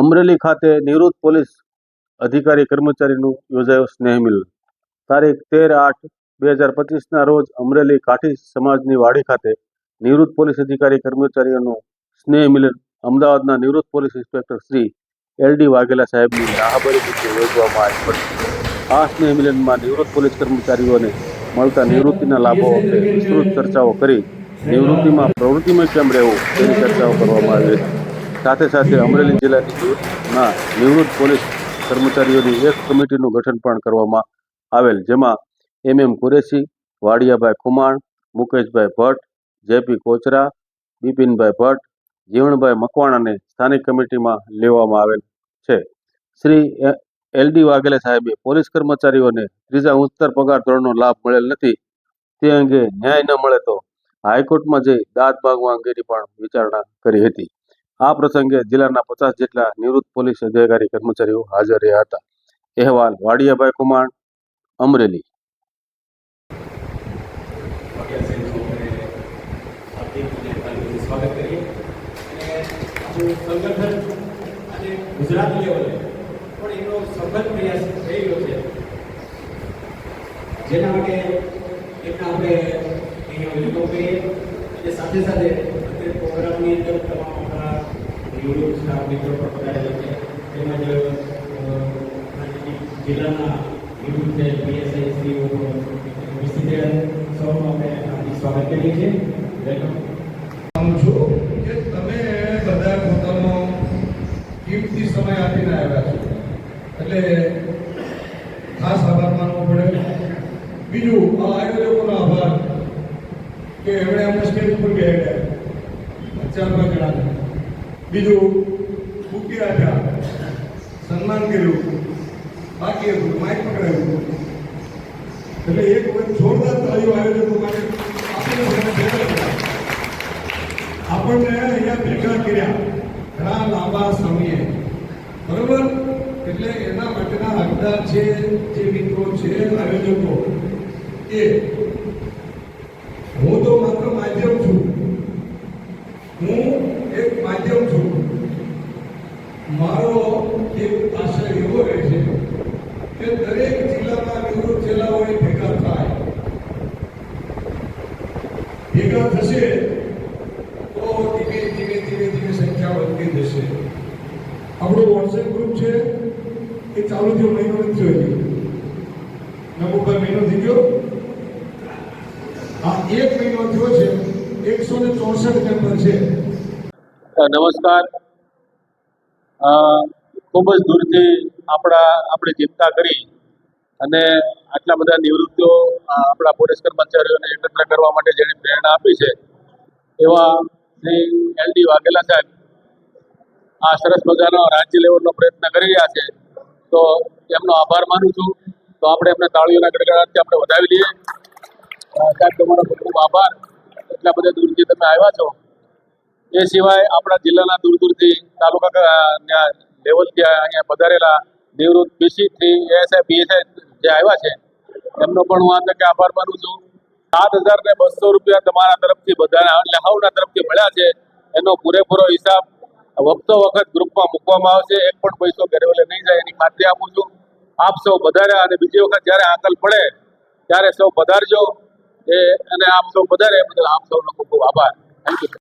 અમરેલી ખાતે નિવૃત્ત પોલીસ અધિકારી કર્મચારીનું યોજાયો સ્નેહ મિલન. તારીખ તેર આઠ બે હજાર પચીસના રોજ અમરેલી કાઠી સમાજની વાડી ખાતે નિવૃત્ત પોલીસ અધિકારી કર્મચારીઓનું સ્નેહ મિલન અમદાવાદના નિવૃત્ત police inspector Shri L D Vaghela સાહેબની રાહબરી રીતે યોજવામાં આવી હતી. આ સ્નેહ મિલનમાં નિવૃત્ત પોલીસ કર્મચારીઓને મળતા નિવૃત્તિના લાભો અંગે વિસ્તૃત ચર્ચાઓ કરી, નિવૃત્તિમાં પ્રવૃત્તિમાં કેમ રહેવું તેની ચર્ચાઓ કરવામાં આવી હતી. સાથે સાથે અમરેલી જિલ્લાની નિવૃત્ત પોલીસ કર્મચારીઓની એક કમિટીનું ગઠન પણ કરવામાં આવેલ, જેમાં M M Qureshi, Vadiyabhai Khuman, Mukeshbhai Bhatt, JP Kochra, Bipinbhai Bhatt, Jivanbhai મકવાણાને સ્થાનિક કમિટીમાં લેવામાં આવેલ છે. શ્રી એલ ડી વાઘેલા સાહેબે પોલીસ કર્મચારીઓને ત્રીજા ઉત્તર પગાર ધોરણનો લાભ મળેલ નથી. તે અંગે ન્યાય ન મળે તો હાઈકોર્ટમાં જઈ દાદ માગવા અંગેની પણ વિચારણા કરી હતી. આ પ્રસંગે જિલ્લાના પચાસ જેટલા નિવૃત્ત પોલીસ અધિકારી કર્મચારીઓ હાજર રહ્યા હતા. અહેવાલ, વાડિયાભાઈ કુમાર, અમરેલી. સાથે સાથે પ્રોગ્રામની અંદર તમામ નિવૃત્ત સ્ટાફ મિત્રો પણ પધારેલા છે. તેમજ જિલ્લાના વિવિધ પીએસઆઈ સીઓ રહ્યા સૌનું આપણે હાર્દિક સ્વાગત કરીએ છીએ. વેલકમ. છું કે તમે બધા પોતાનો કિંમતી સમય આપીને આવ્યા છો. એટલે ખાસ આભાર માનવો પડે. બીજું, આ આયોજકોનો આભાર કે એમણે અમને સ્ટેજ ઉપર બેહાડ્યા ચાર પાંચ જણાને બીજું બુકી રાજા, સન્માન કર્યું, બાકી હતું, માઇક પકડાયું. એટલે એક વખત જોરદાર તાળીઓ આયોજન માટે. આપણને અહીંયા ભેગા કર્યા, ઘણા લાંબા સમયે. બરોબર? એટલે એના માટેના હકદાર છે, જે મિત્રો છે, આયોજકો, એ હું તો માત્ર માધ્યમ છું. હું એક માધ્યમ છું. મારો એક આશય એવો રહે છે કે દરેક જિલ્લાના નિવૃત્ત જિલ્લાઓ ભેગા થાય. ભેગા થશે તો ધીમે ધીમે ધીમે ધીમે સંખ્યા વધતી જશે. આપણું વોટ્સએપ ગ્રુપ છે, એ ચાલુ થયો, મહિનો નથી થયો હજી. નવંબર મહિનો થઈ ગયો? આ એક મહિનો થયો છે. એકસો ને ચોસઠ મેમ્બર છે. નમસ્કાર. ખૂબ જ દૂરથી આપણા, આપણે ચિંતા કરી અને આટલા બધા નિવૃત્તિઓ આપણા પોલીસ કર્મચારીઓને એકત્ર કરવા માટે જેની પ્રેરણા આપી છે, એવા શ્રી એલ ડી વાઘેલા સાહેબ આ સરસ મજાનો રાજ્ય લેવલનો પ્રયત્ન કરી રહ્યા છે. તો એમનો આભાર માનું છું. તો આપણે એમને તાળીઓના ગડગડાટથી આપણે વધાવી લઈએ. સાહેબ, તમારો ખૂબ ખૂબ આભાર. એટલા બધા દૂરથી તમે આવ્યા છો. એ સિવાય આપણા જિલ્લાના દૂર દૂરથી તાલુકા લેવલ લેવલથી અહીંયા પધારેલા નિવૃત્ત પીસીથી એએસઆઈ પીએસઆઈ જે આવ્યા છે, એમનો પણ હું આ તકે આભાર માનું છું. સાત હજાર ને બસો રૂપિયા તમારા તરફથી બધાના હાઉના તરફથી મળ્યા છે. એનો પૂરેપૂરો હિસાબ વખતો વખત ગ્રુપમાં મૂકવામાં આવશે. એક પણ પૈસો ઘરે નહીં જાય, એની ખાતરી આપું છું. આપ સૌ પધાર્યા અને બીજી વખત જ્યારે આકલ પડે, ત્યારે સૌ પધારજો. એ, અને આપ સૌ પધારે એ બદલ આપ સૌનો ખૂબ ખૂબ આભાર. Thank you